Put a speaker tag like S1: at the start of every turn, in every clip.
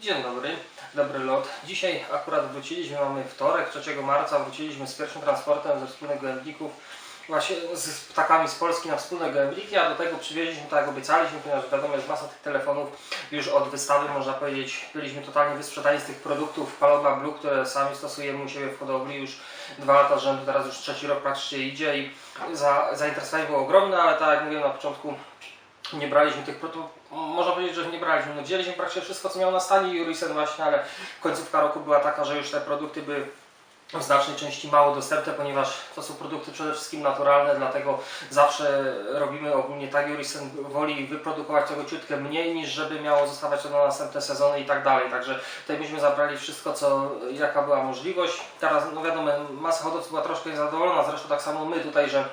S1: Dzień dobry, dobry lot. Dzisiaj akurat wróciliśmy, mamy wtorek, 3 marca, wróciliśmy z pierwszym transportem ze wspólnych gołębników, właśnie z ptakami z Polski na wspólne gołębniki, a do tego przywieźliśmy, tak jak obiecaliśmy, ponieważ wiadomo jest masa tych telefonów już od wystawy, można powiedzieć, byliśmy totalnie wysprzedani z tych produktów Paloma Blue, które sami stosujemy u siebie w hodowli już dwa lata rzędu, teraz już trzeci rok praktycznie idzie i za, zainteresowanie było ogromne, ale tak jak mówiłem na początku, nie braliśmy tych produktów, można powiedzieć, że nie braliśmy, no wzięliśmy praktycznie wszystko co miał na stanie Jurisen właśnie, ale końcówka roku była taka, że już te produkty były w znacznej części mało dostępne, ponieważ to są produkty przede wszystkim naturalne, dlatego zawsze robimy ogólnie tak, Jurisen woli wyprodukować tego ciutkę mniej, niż żeby miało zostawać to na następne sezony i tak dalej, także tutaj myśmy zabrali wszystko, co, jaka była możliwość. Teraz, no wiadomo, masa hodowców była troszkę niezadowolona, zresztą tak samo my tutaj, że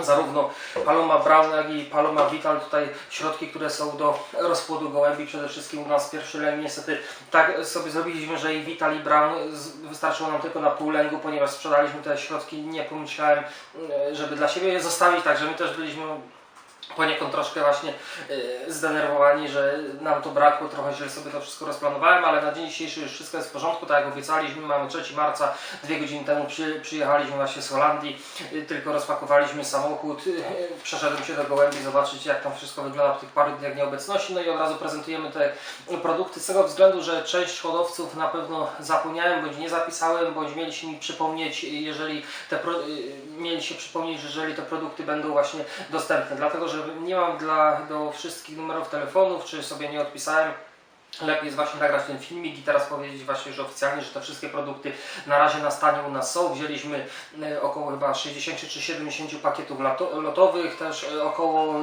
S1: zarówno Paloma Brown, jak i Paloma Vital, tutaj środki, które są do rozpłodu gołębi, przede wszystkim u nas pierwszy lęg, niestety tak sobie zrobiliśmy, że i Vital i Brown wystarczyło nam tylko na pół lęgu, ponieważ sprzedaliśmy te środki, nie pomyślałem, e, żeby dla siebie je zostawić, także my też byliśmy poniekąd troszkę właśnie e, zdenerwowani, że nam to brakło, trochę źle sobie to wszystko rozplanowałem, ale na dzień dzisiejszy już wszystko jest w porządku, tak jak obiecaliśmy, mamy 3 marca, dwie godziny temu przy, przyjechaliśmy właśnie z Holandii, y, tylko rozpakowaliśmy samochód, y, przeszedłem się do Gołębi zobaczyć jak tam wszystko wygląda w tych paru dniach nieobecności, no i od razu prezentujemy te produkty z tego względu, że część hodowców na pewno zapomniałem, bądź nie zapisałem, bądź mieli się mi przypomnieć, jeżeli te pro, y, mieli się przypomnieć, że jeżeli te produkty będą właśnie dostępne, dlatego że nie mam dla, do wszystkich numerów telefonów, czy sobie nie odpisałem, Lepiej jest właśnie nagrać ten filmik i teraz powiedzieć właśnie, że oficjalnie, że te wszystkie produkty na razie na stanie u nas są. Wzięliśmy e, około chyba 60 czy 70 pakietów lotowych, też e, około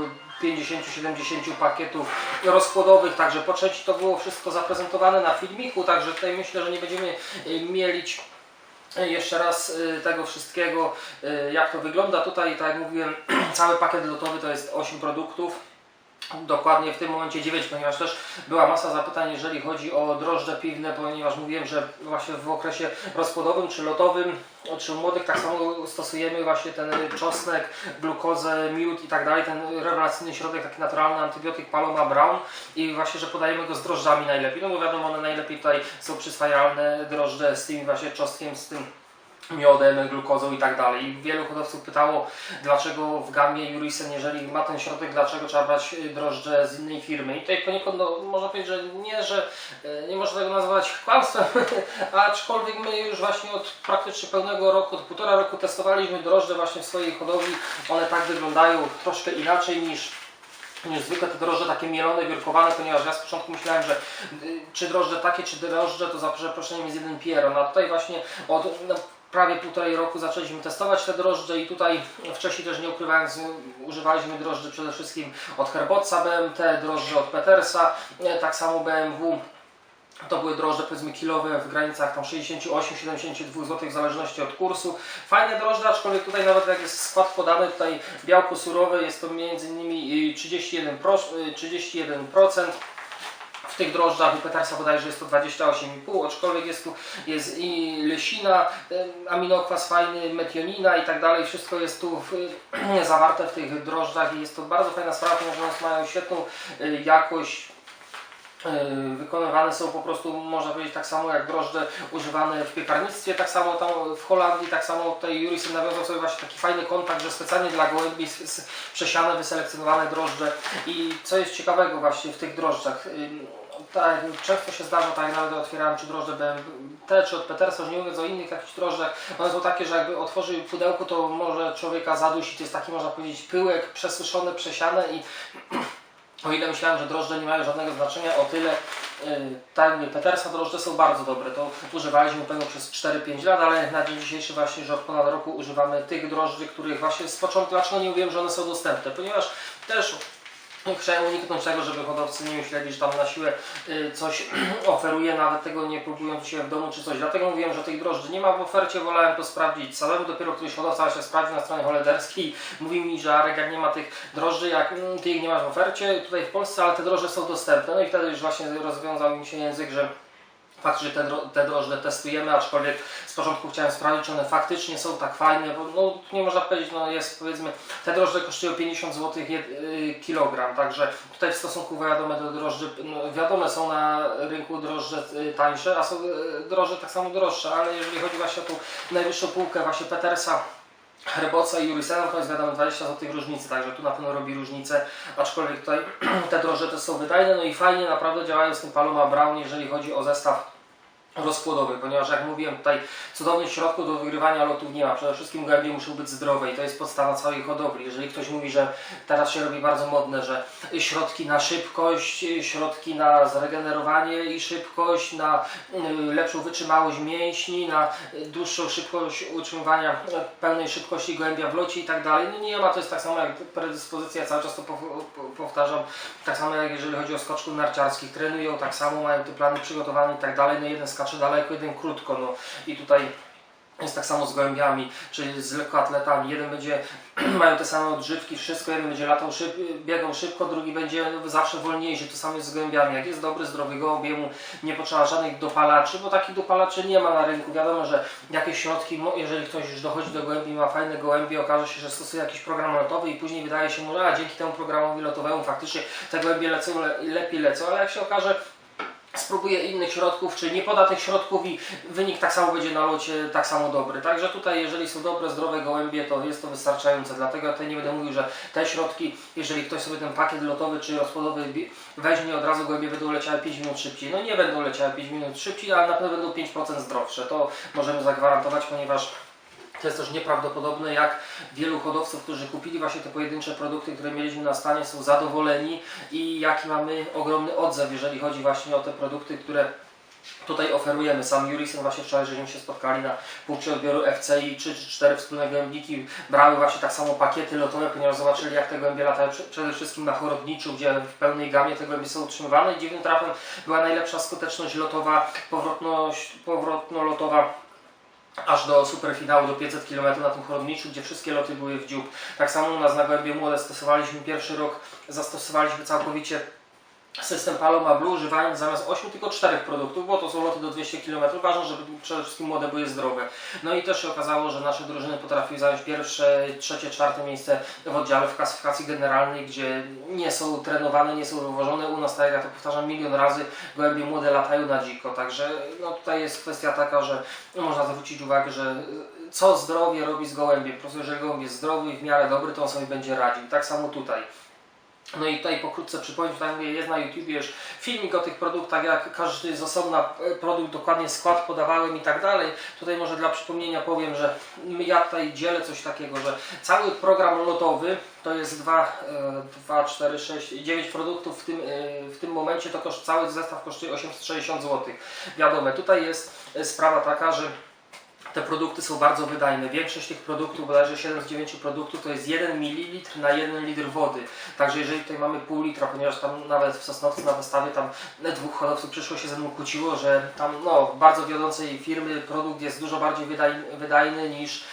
S1: 50-70 pakietów rozkładowych, także po części to było wszystko zaprezentowane na filmiku, także tutaj myślę, że nie będziemy e, mielić jeszcze raz e, tego wszystkiego, e, jak to wygląda. Tutaj, tak jak mówiłem, cały pakiet lotowy to jest 8 produktów. Dokładnie w tym momencie 9, ponieważ też była masa zapytań, jeżeli chodzi o drożdże piwne, ponieważ mówiłem, że właśnie w okresie rozpłodowym czy lotowym, czy młodych tak samo stosujemy właśnie ten czosnek, glukozę, miód i tak dalej, ten rewelacyjny środek, taki naturalny antybiotyk Paloma Brown i właśnie, że podajemy go z drożdżami najlepiej, no bo wiadomo, one najlepiej tutaj są przyswajalne drożdże z tym właśnie czosnkiem, z tym miodem, glukozą i tak dalej. Wielu hodowców pytało, dlaczego w gamie Jurisen, jeżeli ma ten środek, dlaczego trzeba brać y, drożdże z innej firmy. I tutaj poniekąd no, można powiedzieć, że nie, że y, nie można tego nazwać kłamstwem, aczkolwiek my już właśnie od praktycznie pełnego roku, od półtora roku testowaliśmy drożdże właśnie w swojej hodowli. One tak wyglądają troszkę inaczej niż niż zwykle te drożdże takie mielone, wiórkowane, ponieważ ja z początku myślałem, że y, czy drożdże takie, czy drożdże to za przeproszeniem jest jeden pieron, a tutaj właśnie od no, prawie półtorej roku zaczęliśmy testować te drożdże i tutaj wcześniej też nie ukrywając używaliśmy drożdży przede wszystkim od Herbotsa BMT, drożdże od Petersa, e, tak samo BMW. To były drożdże powiedzmy kilowe w granicach tam 68-72 zł w zależności od kursu. Fajne drożdże, aczkolwiek tutaj nawet jak jest skład podany, tutaj białko surowe jest to między innymi y, 31%, pro- y, 31% w tych drożdżach u Petersa bodajże jest to 28,5, aczkolwiek jest tu jest i lesina, aminokwas fajny, metionina i tak dalej, wszystko jest tu w, zawarte w tych drożdżach i jest to bardzo fajna sprawa, ponieważ mają świetną y, jakość Yy, wykonywane są po prostu, można powiedzieć, tak samo jak drożdże używane w piekarnictwie, tak samo tam w Holandii, tak samo tutaj Jurisen nawiązał sobie właśnie taki fajny kontakt, że specjalnie dla gołębi przesiane, wyselekcjonowane drożdże. I co jest ciekawego właśnie w tych drożdżach, ym, tak, często się zdarza, tak nawet otwierałem czy drożdże BMT, czy od Petersa, nie mówiąc o innych jakichś drożdżach, one są takie, że jakby otworzy pudełko, to może człowieka zadusić, jest taki, można powiedzieć, pyłek, przesuszone, przesiane i o ile myślałem, że drożdże nie mają żadnego znaczenia, o tyle yy, Petersa drożdże są bardzo dobre. To używaliśmy pewno przez 4-5 lat, ale na dzień dzisiejszy właśnie, że od ponad roku używamy tych drożdży, których właśnie z początku, dlaczego nie mówiłem, że one są dostępne, ponieważ też Chciałem uniknąć tego, żeby hodowcy nie myśleli, że tam na siłę y, coś oferuje, nawet tego nie próbując się w domu czy coś. Dlatego mówiłem, że tych drożdży nie ma w ofercie, wolałem to sprawdzić samemu. Dopiero któryś hodowca się sprawdził na stronie holenderskiej mówi mi, że Arek, jak nie ma tych drożdży, jak mm, ty ich nie masz w ofercie tutaj w Polsce, ale te drożdże są dostępne. No i wtedy już właśnie rozwiązał mi się język, że Fakt, że te, te drożdże testujemy, aczkolwiek z początku chciałem sprawdzić, czy one faktycznie są tak fajne, bo no, nie można powiedzieć, no jest powiedzmy, te drożdże kosztują 50 zł kilogram, także tutaj w stosunku wiadome do drożdży, no, wiadome są na rynku drożdże y, tańsze, a są y, drożdże tak samo droższe, ale jeżeli chodzi właśnie o tą najwyższą półkę właśnie Petersa, Herboca i Jurisena to jest wiadomo 20 zł różnicy, także tu na pewno robi różnicę, aczkolwiek tutaj te drożdże są wydajne, no i fajnie naprawdę działają z tym Paloma Brown, jeżeli chodzi o zestaw rozkładowy, ponieważ jak mówiłem tutaj cudownych środków do wygrywania lotów nie ma. Przede wszystkim gołębie muszą być zdrowe i to jest podstawa całej hodowli. Jeżeli ktoś mówi, że teraz się robi bardzo modne, że środki na szybkość, środki na zregenerowanie i szybkość, na y, lepszą wytrzymałość mięśni, na dłuższą szybkość utrzymywania pełnej szybkości gołębia w locie i tak dalej. No nie ma, to jest tak samo jak predyspozycja, cały czas to pow- po- powtarzam, tak samo jak jeżeli chodzi o skoczków narciarskich, trenują tak samo, mają te plany przygotowane i tak dalej, no jeden daleko, jeden krótko, no i tutaj jest tak samo z gołębiami, czyli z lekkoatletami. Jeden będzie, mają te same odżywki, wszystko, jeden będzie latał szyb, biegał szybko, drugi będzie zawsze wolniejszy. To samo jest z gołębiami. Jak jest dobry, zdrowy gołąb, nie potrzeba żadnych dopalaczy, bo takich dopalaczy nie ma na rynku. Wiadomo, że jakieś środki, jeżeli ktoś już dochodzi do gołębi ma fajne gołębie, okaże się, że stosuje jakiś program lotowy i później wydaje się mu, że dzięki temu programowi lotowemu faktycznie te gołębie lecą, le, lepiej lecą, ale jak się okaże, spróbuje innych środków, czy nie poda tych środków i wynik tak samo będzie na locie tak samo dobry. Także tutaj jeżeli są dobre, zdrowe gołębie, to jest to wystarczające. Dlatego ja tutaj nie będę mówił, że te środki, jeżeli ktoś sobie ten pakiet lotowy czy rozkładowy bie- weźmie, od razu gołębie będą leciały 5 minut szybciej. No nie będą leciały 5 minut szybciej, ale na pewno będą 5% zdrowsze. To możemy zagwarantować, ponieważ to jest też nieprawdopodobne, jak wielu hodowców, którzy kupili właśnie te pojedyncze produkty, które mieliśmy na stanie, są zadowoleni i jaki mamy ogromny odzew, jeżeli chodzi właśnie o te produkty, które tutaj oferujemy. Sam Jurisen właśnie wczoraj, żeśmy się spotkali na punkcie odbioru FCI, 3 czy 4 wspólne gołębniki brały właśnie tak samo pakiety lotowe, ponieważ zobaczyli jak te gołębie latają prze- przede wszystkim na Chorodniczu, gdzie w pełnej gamie te gołębie są utrzymywane i dziwnym trafem była najlepsza skuteczność lotowa, powrotno-lotowa aż do superfinału, do 500 km na tym Chorodniczu, gdzie wszystkie loty były w dziób. Tak samo u nas na Gołębie Młode stosowaliśmy pierwszy rok, zastosowaliśmy całkowicie system Paloma Blue, używając zamiast 8 tylko 4 produktów, bo to są loty do 200 km. Ważne, żeby przede wszystkim młode były zdrowe. No i też się okazało, że nasze drużyny potrafiły zająć pierwsze, trzecie, czwarte miejsce w oddziale w klasyfikacji generalnej, gdzie nie są trenowane, nie są wywożone. U nas, tak jak ja to powtarzam milion razy, gołębie młode latają na dziko. Także no, tutaj jest kwestia taka, że można zwrócić uwagę, że y, co zdrowie robi z gołębiem. Po prostu jeżeli gołąb jest zdrowy i w miarę dobry, to on sobie będzie radził. Tak samo tutaj. No i tutaj pokrótce przypomnę, mówię, jest na YouTubie już filmik o tych produktach, jak każdy z osobna e, produkt, dokładnie skład podawałem i tak dalej. Tutaj może dla przypomnienia powiem, że ja tutaj dzielę coś takiego, że cały program lotowy to jest 2, 2 4, 6, 9 produktów w tym, e, w tym momencie, to koszt, cały zestaw kosztuje 860 zł. Wiadomo, tutaj jest sprawa taka, że te produkty są bardzo wydajne. Większość tych produktów, bodajże 7 z 9 produktów, to jest 1 ml na 1 litr wody. Także jeżeli tutaj mamy pół litra, ponieważ tam nawet w Sosnowcu na wystawie tam dwóch hodowców przyszło się ze mną kłóciło, że tam no, bardzo wiodącej firmy produkt jest dużo bardziej wydajny, niż,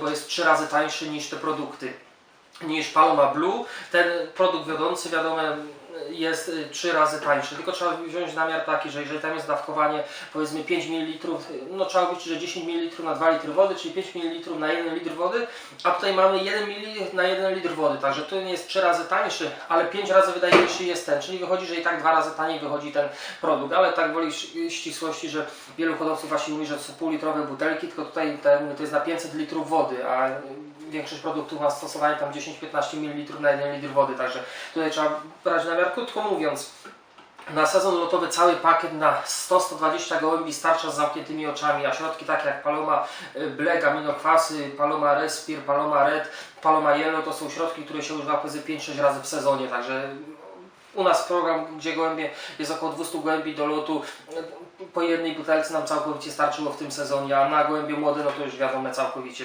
S1: bo jest trzy razy tańszy niż te produkty niż Paloma Blue. Ten produkt wiodący, wiadomo, jest y, trzy razy tańszy. Tylko trzeba wziąć namiar taki, że jeżeli tam jest dawkowanie powiedzmy 5 ml, no trzeba być, że 10 ml na 2 litry wody, czyli 5 ml na 1 litr wody, a tutaj mamy 1 ml na 1 litr wody. Także nie jest trzy razy tańszy, ale 5 razy wydajniejszy jest ten. Czyli wychodzi, że i tak dwa razy taniej wychodzi ten produkt. Ale tak woli ś- ścisłości, że wielu hodowców właśnie mówi, że to są półlitrowe butelki, tylko tutaj te, to jest na 500 litrów wody, a większość produktów ma stosowanie tam 10-15 ml na 1 litr wody, także tutaj trzeba brać namiar. Krótko mówiąc, na sezon lotowy cały pakiet na 100-120 gołębi starcza z zamkniętymi oczami, a środki takie jak Paloma y, Black, aminokwasy, Paloma Respir, Paloma Red, Paloma Yellow to są środki, które się używa powiedzmy 5-6 razy w sezonie, także u nas program, gdzie gołębie jest około 200 gołębi do lotu, po jednej butelce nam całkowicie starczyło w tym sezonie, a na gołębie młode no to już wiadomo całkowicie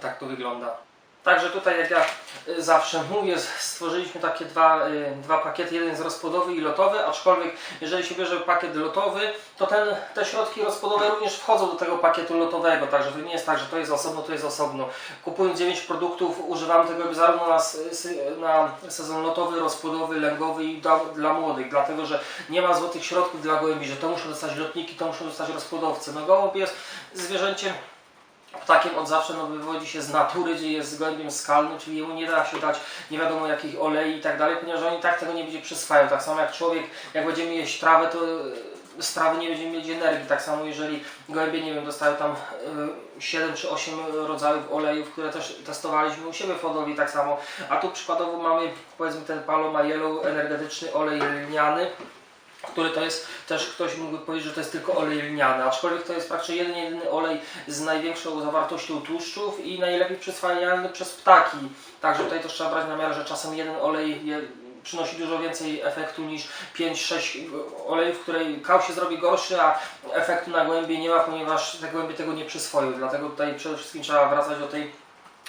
S1: tak to wygląda. Także tutaj, jak ja y, zawsze mówię, stworzyliśmy takie dwa, y, dwa pakiety, jeden jest rozpłodowy i lotowy, aczkolwiek jeżeli się bierze pakiet lotowy, to ten, te środki rozpłodowe również wchodzą do tego pakietu lotowego, także to nie jest tak, że to jest osobno, to jest osobno. Kupując 9 produktów, używamy tego zarówno na, na sezon lotowy, rozpłodowy, lęgowy i dla, dla młodych, dlatego że nie ma złotych środków dla gołębi, że to muszą dostać lotniki, to muszą dostać rozpłodowcy. No gołąb jest zwierzęciem Ptakiem od zawsze no, wywodzi się z natury, gdzie jest gołębiem skalnym, czyli jemu nie da się dać nie wiadomo jakich olei i tak dalej, ponieważ on i tak tego nie będzie przyswajał. Tak samo jak człowiek, jak będziemy jeść trawę, to e, z trawy nie będziemy mieć energii. Tak samo jeżeli gołębie, nie wiem, dostają tam e, 7 czy 8 rodzajów olejów, które też testowaliśmy u siebie w hodowli tak samo. A tu przykładowo mamy powiedzmy ten Paloma Yellow energetyczny olej lniany, który to jest, też ktoś mógłby powiedzieć, że to jest tylko olej lniany, aczkolwiek to jest praktycznie jeden, jedyny olej z największą zawartością tłuszczów i najlepiej przyswajalny przez ptaki. Także tutaj też trzeba brać na miarę, że czasem jeden olej je, przynosi dużo więcej efektu niż 5-6 olejów, w której kał się zrobi gorszy, a efektu na głębie nie ma, ponieważ te głębie tego nie przyswoił. Dlatego tutaj przede wszystkim trzeba wracać do tej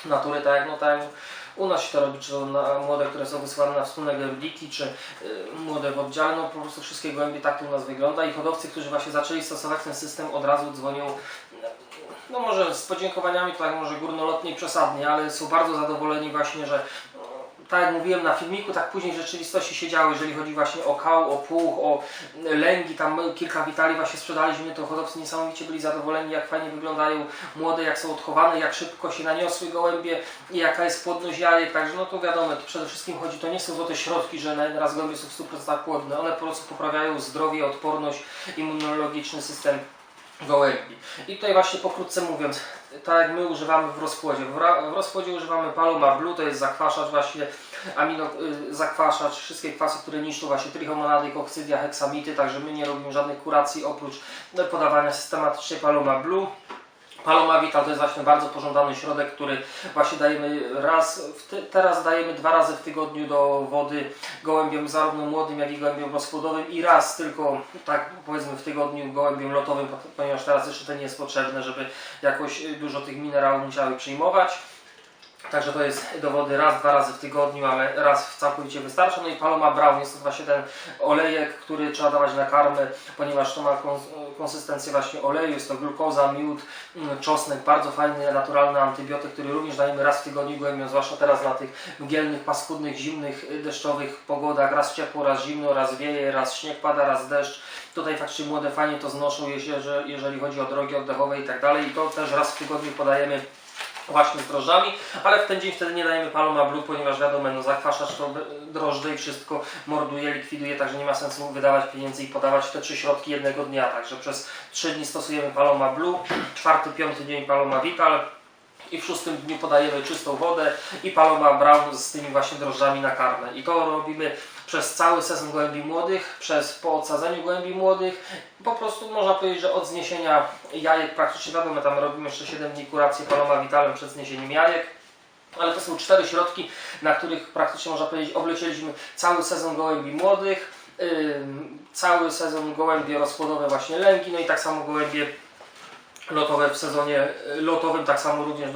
S1: natury, tak jak, no, tak u nas się to robi, czy to na młode, które są wysyłane na wspólne głębniki, czy y, młode w oddziale, no po prostu wszystkie głębie tak to u nas wygląda i hodowcy, którzy właśnie zaczęli stosować ten system od razu dzwonią no może z podziękowaniami, tak może górnolotnie przesadnie, ale są bardzo zadowoleni właśnie, że tak jak mówiłem na filmiku, tak później w rzeczywistości się działo, jeżeli chodzi właśnie o kał, o puch, o lęgi, tam kilka witali właśnie sprzedaliśmy, to hodowcy niesamowicie byli zadowoleni, jak fajnie wyglądają młode, jak są odchowane, jak szybko się naniosły gołębie i jaka jest płodność jajek, także no to wiadomo, to przede wszystkim chodzi, to nie są złote środki, że na jeden raz gołębie są w 100% płodne, one po prostu poprawiają zdrowie, odporność, immunologiczny system gołębi. I tutaj właśnie pokrótce mówiąc, tak jak my używamy w rozkładzie. W, rozkładzie używamy Paloma Blue, to jest zakwaszacz właśnie, amino, y, zakwaszacz, wszystkie kwasy, które niszczą właśnie trichomonady, kokcydia, heksamity, także my nie robimy żadnej kuracji oprócz no, podawania systematycznie Paloma Blue. Paloma Vital to jest właśnie bardzo pożądany środek, który właśnie dajemy raz, teraz dajemy dwa razy w tygodniu do wody gołębiom zarówno młodym, jak i gołębiom rozpłodowym i raz tylko, tak powiedzmy w tygodniu gołębiom lotowym, po- ponieważ teraz jeszcze to nie jest potrzebne, żeby jakoś dużo tych minerałów musiały przyjmować. Także to jest do wody raz, dwa razy w tygodniu, ale raz całkowicie wystarcza. No i Paloma Brown jest to właśnie ten olejek, który trzeba dawać na karmę, ponieważ to ma kons- konsystencję właśnie oleju, jest to glukoza, miód, mm, czosnek, bardzo fajny, naturalny antybiotyk, który również dajemy raz w tygodniu gołębiom, zwłaszcza teraz na tych mgielnych, paskudnych, zimnych, y, deszczowych pogodach, raz ciepło, raz zimno, raz wieje, raz śnieg pada, raz deszcz. Tutaj faktycznie młode fajnie to znoszą, jeżeli chodzi o drogi oddechowe i tak dalej. I to też raz w tygodniu podajemy właśnie z drożdżami, ale w ten dzień wtedy nie dajemy Paloma Blue, ponieważ wiadomo, no zakwaszacz drożdże i wszystko morduje, likwiduje, także nie ma sensu wydawać pieniędzy i podawać te trzy środki jednego dnia, także przez trzy dni stosujemy Paloma Blue, czwarty, piąty dzień Paloma Vital i w szóstym dniu podajemy czystą wodę i Paloma Brown z tymi właśnie drożdżami na karmę i to robimy przez cały sezon gołębi młodych, przez po odsadzeniu gołębi młodych, po prostu można powiedzieć, że od zniesienia jajek praktycznie wiadomo, tam robimy jeszcze 7 dni kurację Paloma Vitalem przed zniesieniem jajek. Ale to są cztery środki, na których praktycznie można powiedzieć oblecieliśmy cały sezon gołębi młodych, ym, cały sezon gołębie rozpłodowe właśnie lęgi, no i tak samo gołębie lotowe w sezonie y, lotowym, tak samo również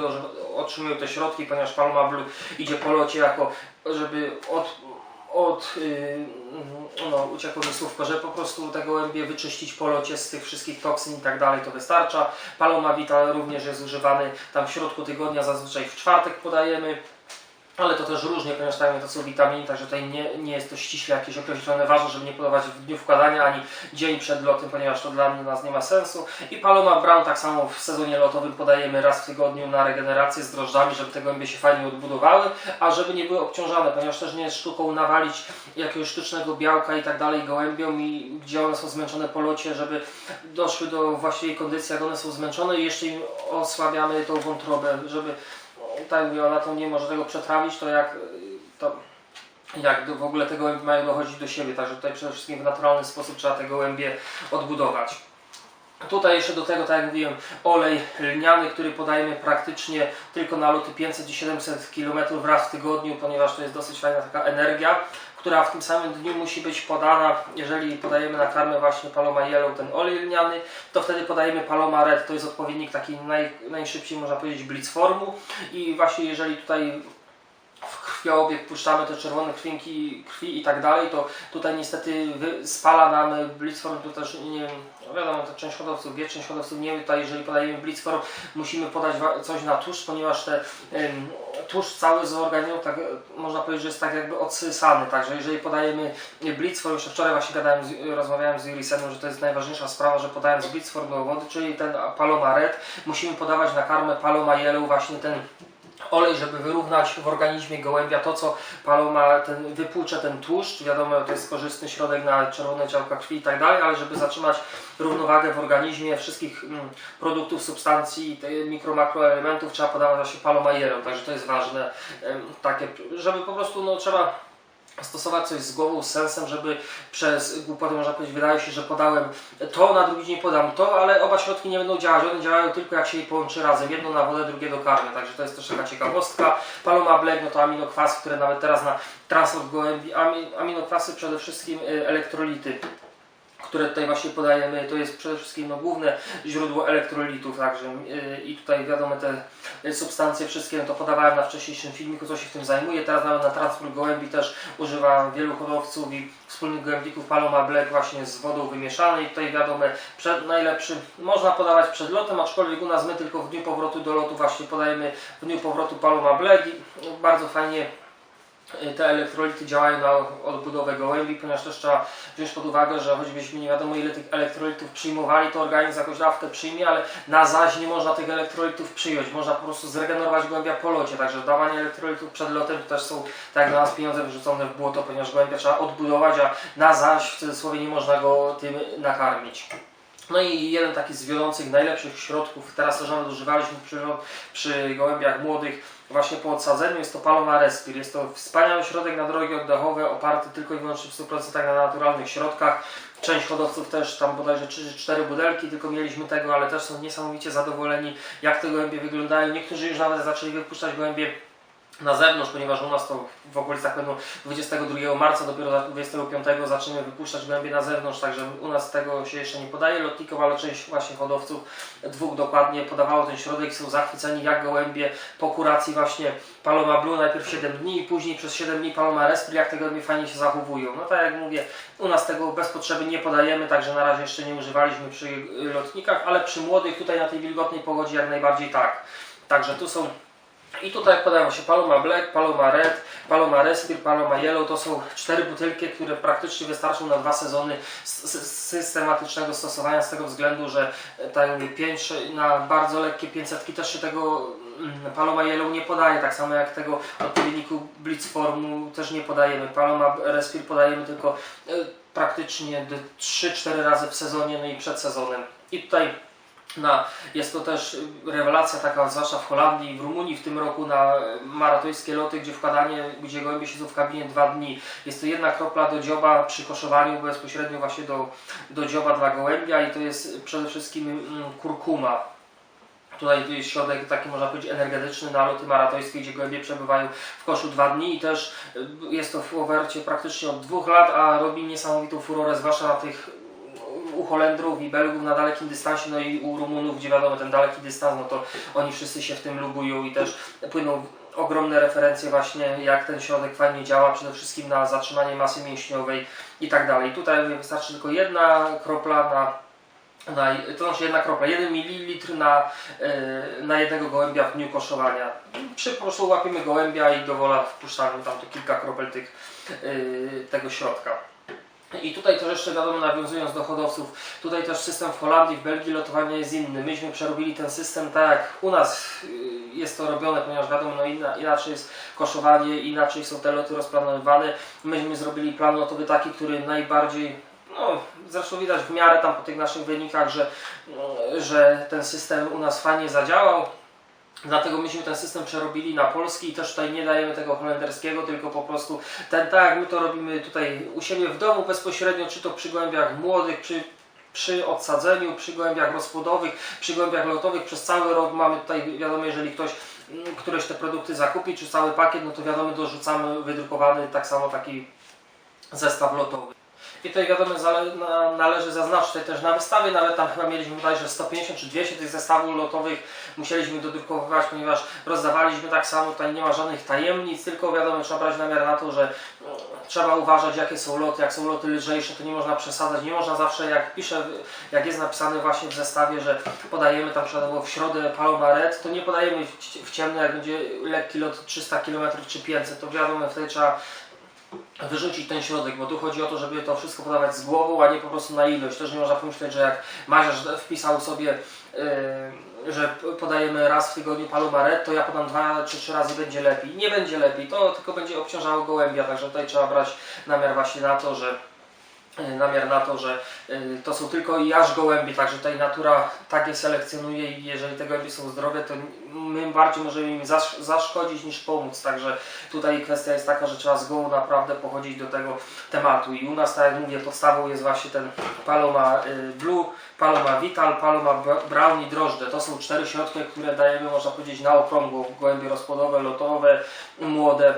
S1: otrzymują te środki, ponieważ Paloma Blue idzie po locie jako, żeby od, od yy, no, uciekło mi słówko, że po prostu te gołębie wyczyścić po locie z tych wszystkich toksyn i tak dalej, to wystarcza. Paloma Vital również jest używany tam w środku tygodnia, zazwyczaj w czwartek podajemy. Ale to też różnie, ponieważ tak to są witaminy, także tutaj nie, nie jest to ściśle jakieś określone. Ważne, żeby nie podawać w dniu wkładania ani dzień przed lotem, ponieważ to dla nas nie ma sensu. I Paloma Brown tak samo w sezonie lotowym podajemy raz w tygodniu na regenerację z drożdżami, żeby te gołębie się fajnie odbudowały, a żeby nie były obciążane, ponieważ też nie jest sztuką nawalić jakiegoś sztucznego białka i tak dalej gołębiom i gdzie one są zmęczone po locie, żeby doszły do właściwej kondycji, jak one są zmęczone i jeszcze im osłabiamy tą wątrobę, żeby tak ona to nie może tego przetrawić, to jak to jak w ogóle te gołębie mają dochodzić do siebie, także tutaj przede wszystkim w naturalny sposób trzeba te gołębie odbudować. Tutaj jeszcze do tego, tak jak mówiłem, olej lniany, który podajemy praktycznie tylko na loty 500 i 700 km raz w tygodniu, ponieważ to jest dosyć fajna taka energia, która w tym samym dniu musi być podana, jeżeli podajemy na karmę właśnie Paloma Yellow, ten olej lniany, to wtedy podajemy Paloma Red, to jest odpowiednik taki naj, najszybciej można powiedzieć blitzformu. I właśnie jeżeli tutaj krwiobieg puszczamy te czerwone krwinki krwi i tak dalej, to tutaj niestety spala nam blitzform, to też nie no wiadomo, to część hodowców wie, część hodowców nie wie, tutaj jeżeli podajemy blitzform, musimy podać coś na tłuszcz, ponieważ te ym, tłuszcz cały z organizmu, tak można powiedzieć, że jest tak jakby odsysany, także jeżeli podajemy blitzform, jeszcze wczoraj właśnie gadałem, z, rozmawiałem z Jurisenem, że to jest najważniejsza sprawa, że podając blitzform do wody, czyli ten Paloma Red, musimy podawać na karmę Paloma Yellow właśnie ten olej, żeby wyrównać w organizmie gołębia to, co paloma ten, wypłucze ten tłuszcz. Wiadomo, to jest korzystny środek na czerwone działka krwi i tak dalej, ale żeby zatrzymać równowagę w organizmie wszystkich mm, produktów, substancji, mikro, makroelementów trzeba podawać właśnie palomajerem, także to jest ważne. em, takie, żeby po prostu, no trzeba stosować coś z głową, z sensem, żeby przez głupotę można powiedzieć, wydaje się, że podałem to, na drugi dzień podam to, ale oba środki nie będą działać. One działają tylko jak się je połączy razem. Jedno na wodę, drugie do karmy. Także to jest też taka ciekawostka. Paloma Black, no to aminokwasy, które nawet teraz na transport gołębi, ami- aminokwasy przede wszystkim y, elektrolity które tutaj właśnie podajemy, to jest przede wszystkim no, główne źródło elektrolitów, także yy, i tutaj wiadomo te y, substancje wszystkie, no to podawałem na wcześniejszym filmiku, co się w tym zajmuje, teraz nawet na transport gołębi też używam wielu hodowców i wspólnych gołębników Paloma Black właśnie z wodą wymieszanej, tutaj wiadomo przed, najlepszy, można podawać przed lotem, aczkolwiek u nas my tylko w dniu powrotu do lotu właśnie podajemy w dniu powrotu Paloma Black i no, bardzo fajnie te elektrolity działają na odbudowę gołębi, ponieważ też trzeba wziąć pod uwagę, że choćbyśmy nie wiadomo ile tych elektrolitów przyjmowali, to organizm jakąś dawkę przyjmie, ale na zaś nie można tych elektrolitów przyjąć. Można po prostu zregenerować gołębia po locie, także dawanie elektrolitów przed lotem to też są tak dla nas pieniądze wyrzucone w błoto, ponieważ gołębia trzeba odbudować, a na zaś w cudzysłowie nie można go tym nakarmić. No i jeden taki z wiodących, najlepszych środków, teraz też nawet używaliśmy przy, przy gołębiach młodych, właśnie po odsadzeniu, jest to Paloma Respir. Jest to wspaniały środek na drogi oddechowe, oparty tylko i wyłącznie w 100% na naturalnych środkach. Część hodowców też tam bodajże 3 czy 4 budelki, tylko mieliśmy tego, ale też są niesamowicie zadowoleni, jak te gołębie wyglądają. Niektórzy już nawet zaczęli wypuszczać gołębie na zewnątrz, ponieważ u nas to w okolicach będą 22 marca, dopiero 25 zaczniemy wypuszczać gołębie na zewnątrz, także u nas tego się jeszcze nie podaje lotnikom, ale część właśnie hodowców, dwóch dokładnie, podawało ten środek są zachwyceni jak gołębie po kuracji właśnie Paloma Blue, najpierw 7 dni i później przez 7 dni Paloma Respir, jak te gołębie fajnie się zachowują. No tak jak mówię, u nas tego bez potrzeby nie podajemy, także na razie jeszcze nie używaliśmy przy lotnikach, ale przy młodych tutaj na tej wilgotnej pogodzie jak najbardziej tak. Także tu są i tutaj podają się Paloma Black, Paloma Red, Paloma Respir, Paloma Yellow. To są cztery butelki, które praktycznie wystarczą na dwa sezony systematycznego stosowania z tego względu, że e, tak na bardzo lekkie 500 też się tego mm, Paloma Yellow nie podaje, tak samo jak tego odpowiedniku Blitzformu też nie podajemy. Paloma Respir podajemy tylko e, praktycznie 3-4 razy w sezonie, no i przed sezonem. I tutaj na, jest to też rewelacja taka, zwłaszcza w Holandii i w Rumunii w tym roku na maratońskie loty, gdzie wkładanie, gdzie gołębie siedzą w kabinie dwa dni. Jest to jedna kropla do dzioba przy koszowaniu bezpośrednio właśnie do, do dzioba dla gołębia i to jest przede wszystkim mm, kurkuma. Tutaj jest środek taki można powiedzieć energetyczny na loty maratońskie, gdzie gołębie przebywają w koszu dwa dni i też y, jest to w ofercie praktycznie od dwóch lat, a robi niesamowitą furorę, zwłaszcza na tych u Holendrów i Belgów na dalekim dystansie, no i u Rumunów, gdzie wiadomo ten daleki dystans, no to oni wszyscy się w tym lubują i też płyną ogromne referencje właśnie jak ten środek fajnie działa, przede wszystkim na zatrzymanie masy mięśniowej i tak dalej. Tutaj wystarczy tylko jedna kropla na na, to znaczy jedna kropla, 1 ml na, yy, na jednego gołębia w dniu koszowania. Przy po prostu łapiemy gołębia i do wola wpuszczamy tam to kilka kropel tych, yy, tego środka. I tutaj też jeszcze wiadomo, nawiązując do hodowców, tutaj też system w Holandii, w Belgii lotowania jest inny. Myśmy przerobili ten system tak jak u nas yy, jest to robione, ponieważ wiadomo, no inaczej jest koszowanie, inaczej są te loty rozplanowywane. Myśmy zrobili plan lotowy taki, który najbardziej no, zresztą widać w miarę tam po tych naszych wynikach, że, mm, że ten system u nas fajnie zadziałał. Dlatego myśmy ten system przerobili na polski i też tutaj nie dajemy tego holenderskiego, tylko po prostu ten tak my to robimy tutaj u siebie w domu bezpośrednio, czy to przy gołębiach młodych, przy, przy odsadzeniu, przy gołębiach rozpłodowych, przy gołębiach lotowych. Przez cały rok mamy tutaj, wiadomo, jeżeli ktoś mm, któreś te produkty zakupi, czy cały pakiet, no to wiadomo, dorzucamy wydrukowany tak samo taki zestaw lotowy. I tutaj wiadomo, na- należy zaznaczyć tutaj też na wystawie, nawet tam chyba mieliśmy bodajże 150 czy 200 tych zestawów lotowych musieliśmy dodrukowywać, ponieważ rozdawaliśmy tak samo, tutaj nie ma żadnych tajemnic, tylko wiadomo, trzeba brać namiar na to, że mm, trzeba uważać jakie są loty, jak są loty lżejsze, to nie można przesadzać, nie można zawsze, jak pisze, jak jest napisane właśnie w zestawie, że podajemy tam przykładowo w środę Paloma Red, to nie podajemy w ciemno, jak będzie lekki lot 300 km czy 500, to wiadomo, wtedy trzeba wyrzucić ten środek, bo tu chodzi o to, żeby to wszystko podawać z głową, a nie po prostu na ilość. Też nie można pomyśleć, że jak Maziarz wpisał sobie, yy, że podajemy raz w tygodniu palomaret, to ja podam dwa czy trzy razy będzie lepiej. Nie będzie lepiej, to tylko będzie obciążało gołębia, także tutaj trzeba brać namiar właśnie na to, że namiar na to, że yy, to są tylko i aż gołębie, także tutaj natura tak je selekcjonuje i jeżeli te gołębie są zdrowe, to my bardziej możemy im zasz- zaszkodzić niż pomóc, także tutaj kwestia jest taka, że trzeba z głową naprawdę pochodzić do tego tematu i u nas, tak jak mówię, podstawą jest właśnie ten Paloma y, Blue, Paloma Vital, Paloma Brown i drożdże. To są cztery środki, które dajemy, można powiedzieć, na okrągło. Gołębie rozpłodowe, lotowe, młode.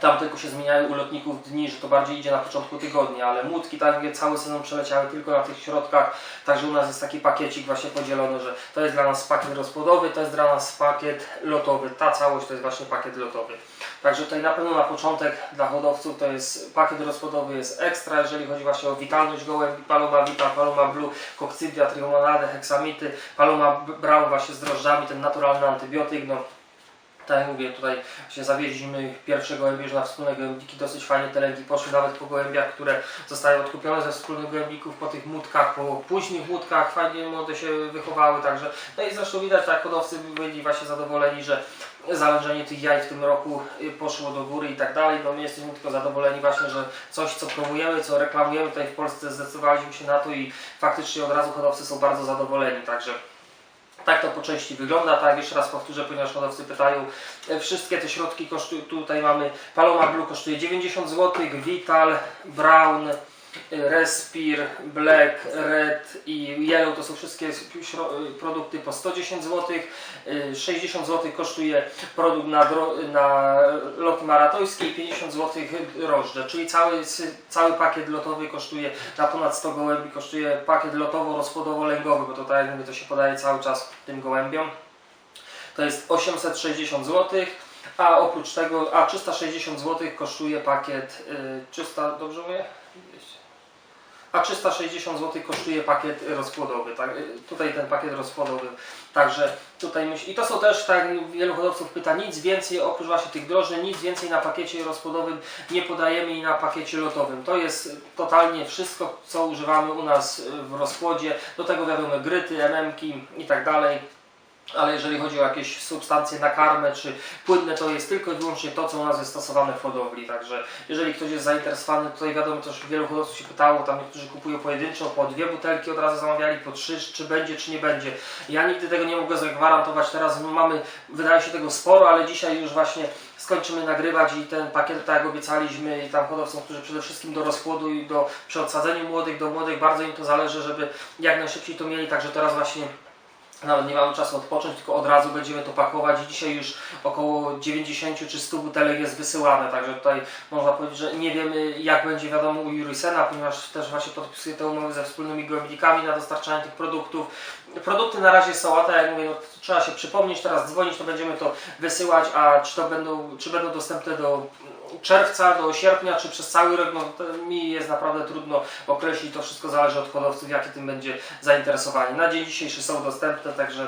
S1: Tam tylko się zmieniają u lotników dni, że to bardziej idzie na początku tygodnia, ale młódki tak cały sezon przeleciały tylko na tych środkach, także u nas jest taki pakiecik właśnie podzielony, że to jest dla nas pakiet rozpłodowy, to jest dla nas pakiet lotowy, ta całość to jest właśnie pakiet lotowy. Także tutaj na pewno na początek dla hodowców to jest pakiet rozpłodowy jest ekstra, jeżeli chodzi właśnie o witalność gołębi, Paloma Vita, Paloma Blue, Coccidia, Trichomonade, Hexamity, Paloma Brown właśnie z drożdżami, ten naturalny antybiotyk, no tak jak mówię, tutaj się zawieźliśmy pierwsze gołębie na wspólne gołębniki, dosyć fajnie te lęki poszły nawet po gołębiach, które zostały odkupione ze wspólnych gołębików, po tych młódkach, po późnych młódkach, fajnie młode się wychowały, także no i zresztą widać, tak hodowcy byli właśnie zadowoleni, że zalężenie tych jaj w tym roku poszło do góry i tak dalej, no my jesteśmy tylko zadowoleni właśnie, że coś co promujemy, co reklamujemy tutaj w Polsce zdecydowaliśmy się na to i faktycznie od razu hodowcy są bardzo zadowoleni, także tak to po części wygląda, tak jeszcze raz powtórzę, ponieważ hodowcy pytają, e, wszystkie te środki kosztują, tutaj mamy. Paloma Blue kosztuje 90 zł, Vital, Brown, Respir, Black, Red i Yellow to są wszystkie produkty po 110 zł, 60 zł kosztuje produkt na, na loty maratońskie i 50 zł drożdże, czyli cały, cały pakiet lotowy kosztuje na ponad 100 gołębi, kosztuje pakiet lotowo-rozpłodowo-lęgowy, bo to tak jak mówię, to się podaje cały czas tym gołębiom. To jest 860 zł, a oprócz tego, a 360 zł kosztuje pakiet, y, 300, dobrze mówię? A 360 zł kosztuje pakiet rozpłodowy, tak? Tutaj ten pakiet rozpłodowy. Także tutaj myśl... I to są też, tak wielu hodowców pyta, nic więcej oprócz właśnie tych drożdży, nic więcej na pakiecie rozpłodowym nie podajemy i na pakiecie lotowym. To jest totalnie wszystko, co używamy u nas w rozpłodzie. Do tego wiadomo gryty, MM-ki i tak dalej. Ale jeżeli chodzi o jakieś substancje na karmę czy płynne, to jest tylko i wyłącznie to, co u nas jest stosowane w hodowli. Także jeżeli ktoś jest zainteresowany, tutaj wiadomo też wielu hodowców się pytało, tam niektórzy kupują pojedynczo, po dwie butelki od razu zamawiali, po trzy, czy będzie, czy nie będzie. Ja nigdy tego nie mogę zagwarantować. Teraz mamy, wydaje się tego sporo, ale dzisiaj już właśnie skończymy nagrywać i ten pakiet, tak jak obiecaliśmy, i tam hodowcom, którzy przede wszystkim do rozpłodu i do przy odsadzeniu młodych do młodych, bardzo im to zależy, żeby jak najszybciej to mieli, także teraz właśnie nawet nie mamy czasu odpocząć, tylko od razu będziemy to pakować dzisiaj już około 90 czy 100 butelek jest wysyłane, także tutaj można powiedzieć, że nie wiemy jak będzie wiadomo u Jurisena, ponieważ też właśnie podpisuje te umowy ze wspólnymi gołębnikami na dostarczanie tych produktów. Produkty na razie są, a tak jak mówię, no, trzeba się przypomnieć, teraz dzwonić, to będziemy to wysyłać, a czy to będą, czy będą dostępne do czerwca, do sierpnia, czy przez cały rok, no mi jest naprawdę trudno określić, to wszystko zależy od hodowców, jakie tym będzie zainteresowanie. Na dzień dzisiejszy są dostępne, także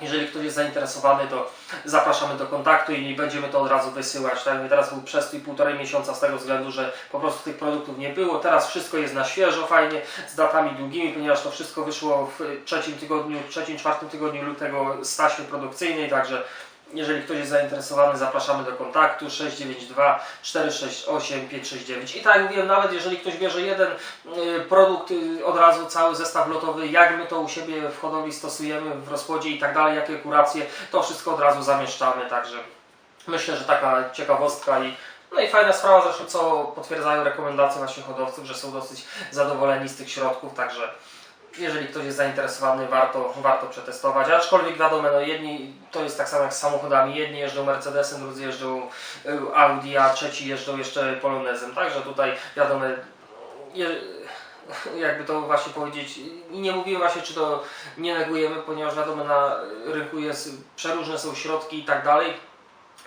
S1: jeżeli ktoś jest zainteresowany, to zapraszamy do kontaktu i będziemy to od razu wysyłać. Tak, teraz był przestój półtorej miesiąca z tego względu, że po prostu tych produktów nie było. Teraz wszystko jest na świeżo, fajnie, z datami długimi, ponieważ to wszystko wyszło w trzecim tygodniu, trzecim, czwartym tygodniu lutego z taśmy produkcyjnej, także jeżeli ktoś jest zainteresowany, zapraszamy do kontaktu 692 468 569. I tak jak mówiłem, nawet jeżeli ktoś bierze jeden y, produkt, y, od razu cały zestaw lotowy, jak my to u siebie w hodowli stosujemy, w rozpłodzie i tak dalej, jakie kuracje, to wszystko od razu zamieszczamy, także myślę, że taka ciekawostka i no i fajna sprawa zresztą, co potwierdzają rekomendacje właśnie hodowców, że są dosyć zadowoleni z tych środków, także jeżeli ktoś jest zainteresowany, warto, warto przetestować. Aczkolwiek wiadomo, no jedni to jest tak samo jak z samochodami, jedni jeżdżą Mercedesem, drudzy jeżdżą y, Audi, a trzeci jeżdżą jeszcze Polonezem. Także tutaj wiadomo, je, jakby to właśnie powiedzieć, nie mówimy właśnie, czy to nie negujemy, ponieważ wiadomo, na rynku jest, przeróżne są środki i tak dalej.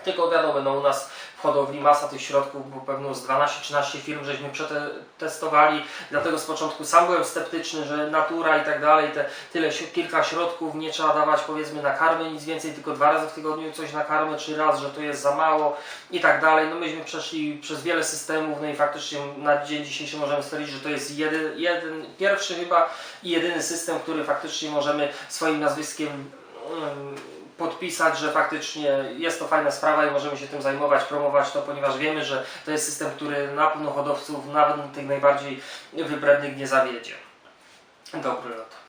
S1: Tylko wiadomo, no u nas hodowli masa tych środków, bo pewno z 12-13 firm żeśmy przetestowali, dlatego z początku sam byłem sceptyczny, że natura i tak dalej, te tyle, kilka środków, nie trzeba dawać powiedzmy na karmę, nic więcej, tylko dwa razy w tygodniu coś na karmę, czy raz, że to jest za mało i tak dalej. No myśmy przeszli przez wiele systemów, no i faktycznie na dzień dzisiejszy możemy stwierdzić, że to jest jeden, jeden pierwszy chyba i jedyny system, który faktycznie możemy swoim nazwiskiem mm, podpisać, że faktycznie jest to fajna sprawa i możemy się tym zajmować, promować to, ponieważ wiemy, że to jest system, który na pewno hodowców, nawet tych najbardziej wybrednych nie zawiedzie. Dobry lot.